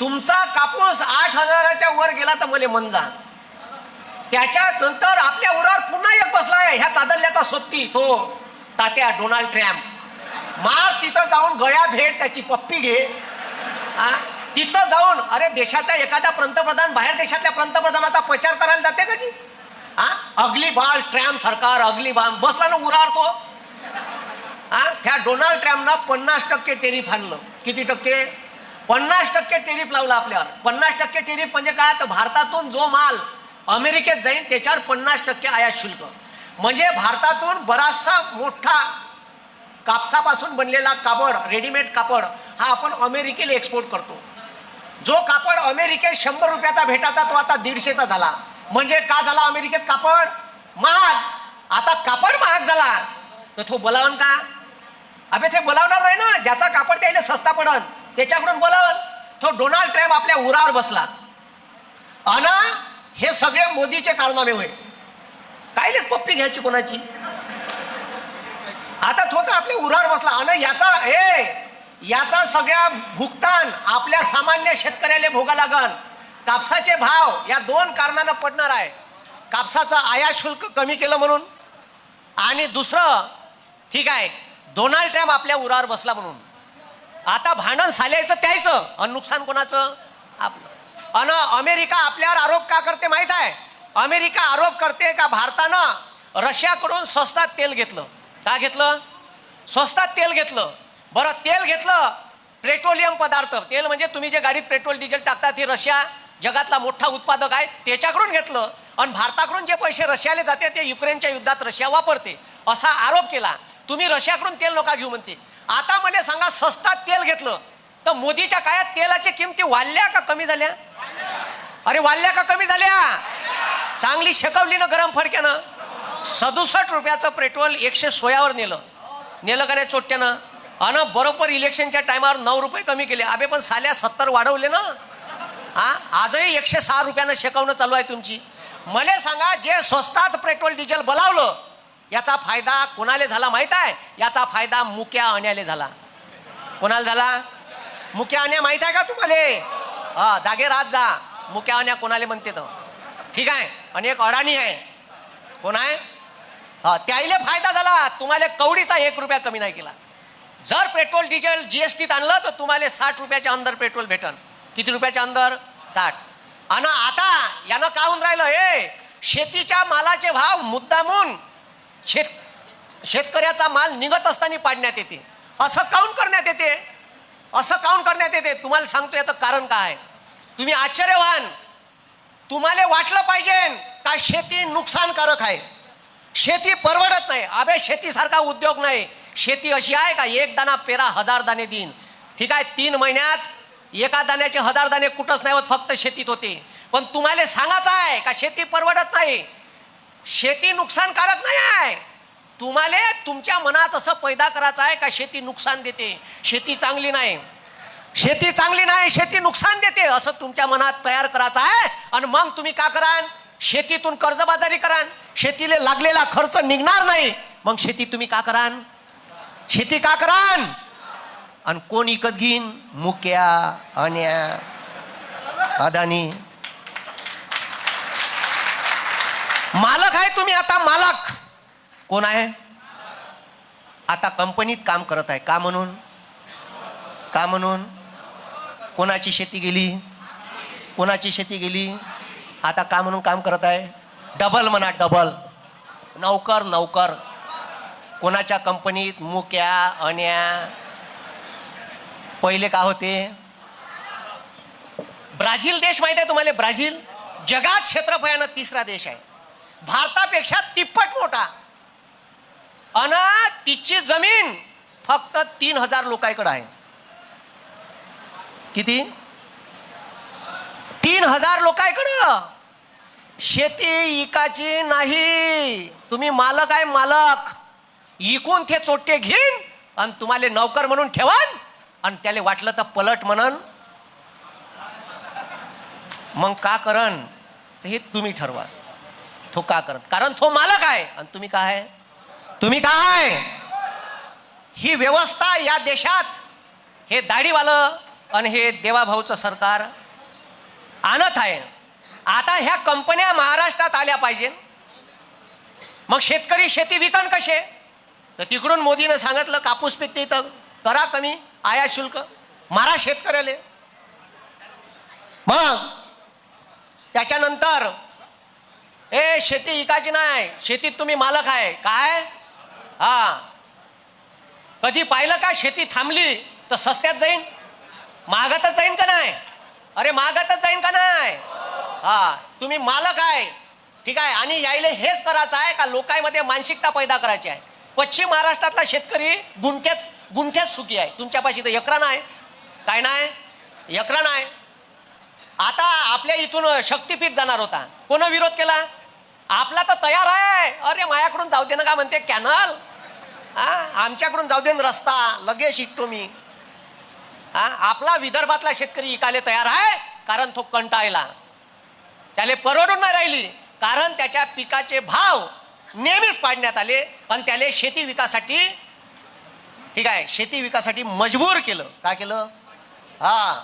तुमचा कापूस आठ हजाराच्या वर गेला तर मला जा त्याच्यानंतर आपल्या उरावर पुन्हा एक बसलाय ह्या चादल्याचा सोबती. तो तात्या डोनाल्ड ट्रम्प. मार तिथं जाऊन गळ्या भेट त्याची पप्पी घे. हा तिथं जाऊन अरे देशाचा एखादा पंतप्रधान बाहेर देशातल्या पंतप्रधानाचा प्रचार करायला जाते का जी? हा अगली बाळ ट्रॅम्प सरकार अगली बाल बसला ना उरार तो. हा त्या डोनाल्ड ट्रम्पनं पन्नास टक्के टेरिफ आणलं. किती टक्के? पन्नास टक्के टेरिफ लावला आपल्यावर. पन्नास टक्के टेरिफ म्हणजे काय? तर भारतातून जो माल अमेरिकेत जाईल त्याच्यावर पन्नास टक्के आयात शुल्क. म्हणजे भारतातून बराचसा मोठा कापसापासून बनलेला कापड रेडीमेड कापड हा आपण अमेरिकेला एक्सपोर्ट करतो. जो कापड अमेरिकेत शंभर रुपयाचा भेटाचा तो आता दीडशेचा झाला. म्हणजे का झाला अमेरिकेत कापड? महाग. आता कापड महाग झाला. तर तो बोलावन का? अबे ते बोलावणार नाही ना. ज्याचा कापड त्याला सस्ता पडन. त्याच्याकडून बोलावं. तो डोनाल्ड ट्रम्प आपल्या उरावर बसला. अन हे सगळे मोदीचे कारनामे होय. कायले पप्पी घ्यायची कोणाची? आता तो तर आपल्या उरावर बसला. आणि याचा ए याचा सगळ्या भुगतान आपल्या सामान्य शेतकऱ्याला भोगा लागल कापसाचे भाव या दोन कारणानं पडणार आहे. कापसाचं आयात शुल्क कमी केलं म्हणून. आणि दुसरं ठीक आहे डोनाल्ड ट्रम्प आपल्या उरावर बसला म्हणून. आता भांडण साल्याचं त्यायचं आणि नुकसान कोणाचं? आपलं. अन अमेरिका आपल्यावर आरोप का करते माहीत आहे? अमेरिका आरोप करते का भारतानं रशियाकडून स्वस्तात तेल घेतलं. का घेतलं? स्वस्तात तेल घेतलं. बरं तेल घेतलं पेट्रोलियम पदार्थ. तेल म्हणजे तुम्ही जे गाडीत पेट्रोल डिझेल टाकतात हे रशिया जगातला मोठा उत्पादक आहे त्याच्याकडून घेतलं. आणि भारताकडून जे पैसे रशियाला जाते ते युक्रेनच्या युद्धात रशिया वापरते. असा आरोप केला. तुम्ही रशियाकडून तेल नका घेऊ म्हणते. आता मला सांगा स्वस्तात तेल घेतलं. तर मोदीच्या काळात तेलाच्या किमती वाढल्या का कमी झाल्या? अरे वाढल्या का कमी झाल्या? चांगली शेकवली ना गरम फडक्यानं. सदुसष्ट रुपयाचं पेट्रोल एकशे सोळावर नेलं. नेलं का नाही चोट्ट्यानं? अन बरोबर इलेक्शनच्या टायमावर नऊ रुपये कमी केले. अबे पण साल्या सत्तर वाढवले ना. हा आजही एकशे सहा रुपयानं शेकवणं चालू आहे तुमची. मला सांगा जे स्वस्तात पेट्रोल डिझेल बोलावलं याचा फायदा कोणाला झाला माहीत आहे? याचा फायदा मुक्या अण्याले झाला. कोणाला झाला? मुक्या अन्या माहीत आहे का तुम्हाला? हा जागे राहत जा. मुक्या अन्या कोणाला म्हणते तर. ठीक आहे? आणि एक अडाणी आहे. कोण आहे? हा त्याईले फायदा झाला. तुम्हाला कवडीचा एक रुपया कमी नाही केला. जर पेट्रोल डिझेल जीएसटीत आणलं तर तुम्हाला साठ रुपयाच्या अंदर पेट्रोल भेटन. किती रुपयाच्या अंदर? साठ. आणि आता यानं का होऊन राहिलं? हे शेतीच्या मालाचे भाव मुद्दामून शेत शेतकऱ्याचा माल निघत असताना पाडण्यात येते. असं काऊन करण्यात येते? असं काऊन करण्यात येते? तुम्हाला सांगतो याचं कारण काय? आहे तुम्ही आश्चर्य व्हाल तुम्हाला वाटलं पाहिजे का शेती नुकसानकारक आहे? शेती परवडत नाही. अबे शेतीसारखा उद्योग नाही. शेती अशी आहे का एक दाना पेरा हजार दाणे देईन. ठीक आहे तीन महिन्यात एका दाण्याचे हजार दाणे कुठंच नाही होत फक्त शेतीत होते. पण तुम्हाला सांगायचं आहे का शेती परवडत नाही? शेती नुकसानकारक नाही आहे. तुम्हाला तुमच्या मनात असं पैदा करायचं आहे का शेती नुकसान देते? शेती चांगली नाही. शेती चांगली नाही शेती नुकसान देते असं तुमच्या मनात तयार करायचं आहे आणि मग तुम्ही का करान शेतीतून कर्जबाजारी करान शेतीला लागलेला खर्च निघणार नाही. मग शेती तुम्ही का करान शेती का करान आणि कोण इकत घेईन? मुक्या अन्या अदानी. मालक आहे तुम्ही आता मालक. कोण आहे? आता कंपनीत काम करत आहे. का म्हणून? का म्हणून? कोणाची शेती गेली? कोणाची शेती गेली? आता का म्हणून काम करत आहे? डबल म्हणा डबल. नौकर नौकर. कोणाच्या कंपनीत मुक्या अन्या पहिले का होते? ब्राझील देश माहिती आहे तुम्हाला? ब्राझील जगात क्षेत्रफळानं तिसरा देश आहे. भारतापेक्षा तिप्पट मोठा. अन तिची जमीन फक्त तीन हजार लोकांकडे आहे. किती? तीन हजार लोकांकडं. शेती इकाची नाही. तुम्ही मालक आहे मालक. इकून ते चोट्टे घेईन आणि तुम्हाला नौकर म्हणून ठेवान आणि त्याला वाटलं तर पलट म्हणन. मग का करन? हे तुम्ही ठरवा. तो का करत? कारण तो मालक आहे. आणि तुम्ही काय आहे? तुम्ही काय ही व्यवस्था या देशात हे दाढीवालं आणि हे देवाभाऊचं सरकार आणत आहे. आता ह्या कंपन्या महाराष्ट्रात आल्या पाहिजे. मग शेतकरी शेती विकन कसे? तर तिकडून मोदीनं सांगितलं कापूस पिकते तर करा कमी आयात शुल्क. मारा शेतकऱ्याले. मग त्याच्यानंतर ए शेती विकायची नाही. शेतीत तुम्ही मालक आहे. काय? हा. कधी पाहिलं का शेती थांबली तर सस्त्यात जाईन? महागातच जाईन का नाही? अरे महागातच जाईन का नाही? हा. तुम्ही मालक आहे. ठीक आहे. आणि यायले हेच करायचं आहे का लोकांमध्ये मानसिकता पैदा करायची आहे? पश्चिम महाराष्ट्रातला शेतकरी गुंठ्याच गुंठ्याच सुखी आहे. तुमच्यापाशी तर यकरा नाही. काय नाही? यकरा नाही. आता आपल्या इथून शक्तीपीठ जाणार होता. कोण विरोध केला? आपला तर तयार आहे. अरे मायाकडून जाऊ दे ना का म्हणते कॅनल. हा आमच्याकडून जाऊ दे ना रस्ता. लगेच शिकतो मी. हा आपला विदर्भातला शेतकरी इकायला तयार आहे कारण तो कंटाळला. त्याला परवडून नाही राहिली कारण त्याच्या पिकाचे भाव नेहमीच पाडण्यात आले पण त्याला शेती विकासाठी ठीक आहे शेती विकासाठी मजबूर केलं. काय केलं? हा.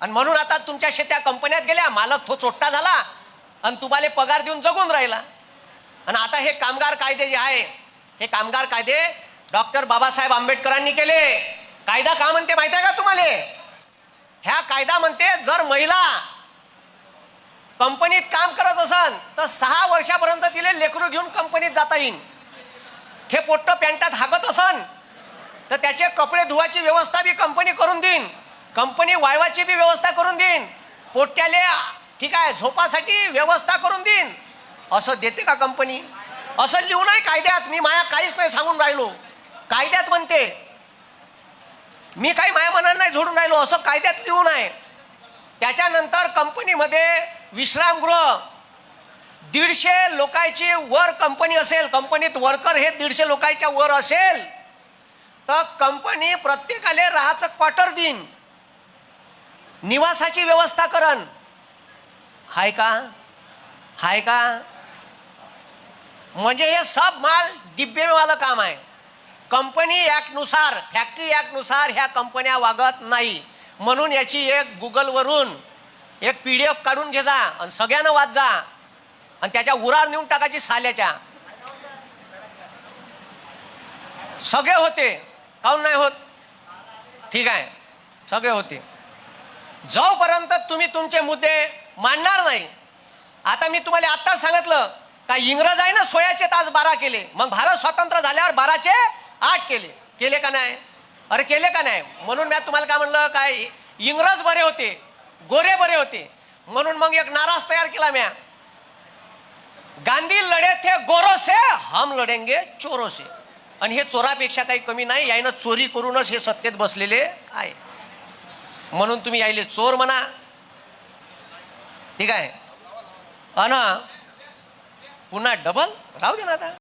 आणि म्हणून आता तुमच्या शेत्या कंपन्यात गेल्या मालक तो चोट्टा झाला आणि तुम्हाला पगार देऊन जगून राहिला. आणि आता हे कामगार कायदे जे आहे हे कामगार कायदे डॉक्टर बाबासाहेब आंबेडकरांनी केले. कायदा का म्हणते माहिती आहे का तुम्हाला? ह्या कायदा म्हणते जर महिला कंपनीत काम करत असन तर सहा वर्षापर्यंत तिले लेकरू घेऊन कंपनीत जाता येईन. हे पोट्ट पॅन्टात हागत असन तर त्याचे कपडे धुवायची व्यवस्था बी कंपनी करून देईन. कंपनी वायवाची बी व्यवस्था करून देईन. पोट्ट्याले ठीक आहे झोपासाठी व्यवस्था करून देईन. असं देते का कंपनी असं लिहू नाही कायद्यात मी माया काहीच नाही सांगून राहिलो. कायद्यात म्हणते मी काही माया मनाला नाही झोडून राहिलो असं कायद्यात लिहू आहे. त्याच्यानंतर कंपनीमध्ये विश्रामगृह दीडशे लोकांची वर कंपनी असेल कंपनीत वर्कर हे दीडशे लोकांच्या वर असेल तर कंपनी प्रत्येकाला राहायचं क्वार्टर देईन. निवासाची व्यवस्था करण. हाय का? हाय का? म्हणजे हे सब माल डिब्बेवालं काम आहे. कंपनी ॲक्टनुसार फॅक्टरी ॲक्टनुसार ह्या कंपन्या वागत नाही. म्हणून याची एक गुगलवरून एक पी डी एफ काढून घे जा आणि सगळ्यांना वाच जा. आणि त्याच्या उरार नेऊन टाकायची साल्याच्या. सगळे होते. काऊन नाही होत? ठीक आहे. सगळे होते. जोपर्यंत तुम्ही तुमचे मुद्दे मांडणार नाही. आता मी तुम्हाला आत्ताच सांगितलं का इंग्रज आहे ना सोळाचे तास बारा केले. मग भारत स्वतंत्र झाल्यावर बाराचे आठ केले. केले का नाही? अरे केले का नाही? म्हणून मी तुम्हाला काय म्हणलं काय इंग्रज बरे होते गोरे बरे होते. म्हणून मग एक नाराज तयार केला म्या. गांधी लढे थे गोरो से हम लढेंगे चोरो से. आणि हे चोरापेक्षा काही कमी नाही यायनं चोरी करूनच हे सत्तेत बसलेले आहे. म्हणून तुम्ही यायले चोर म्हणा ठीक आहे. अन पुन्हा डबल राहू दे ना आता.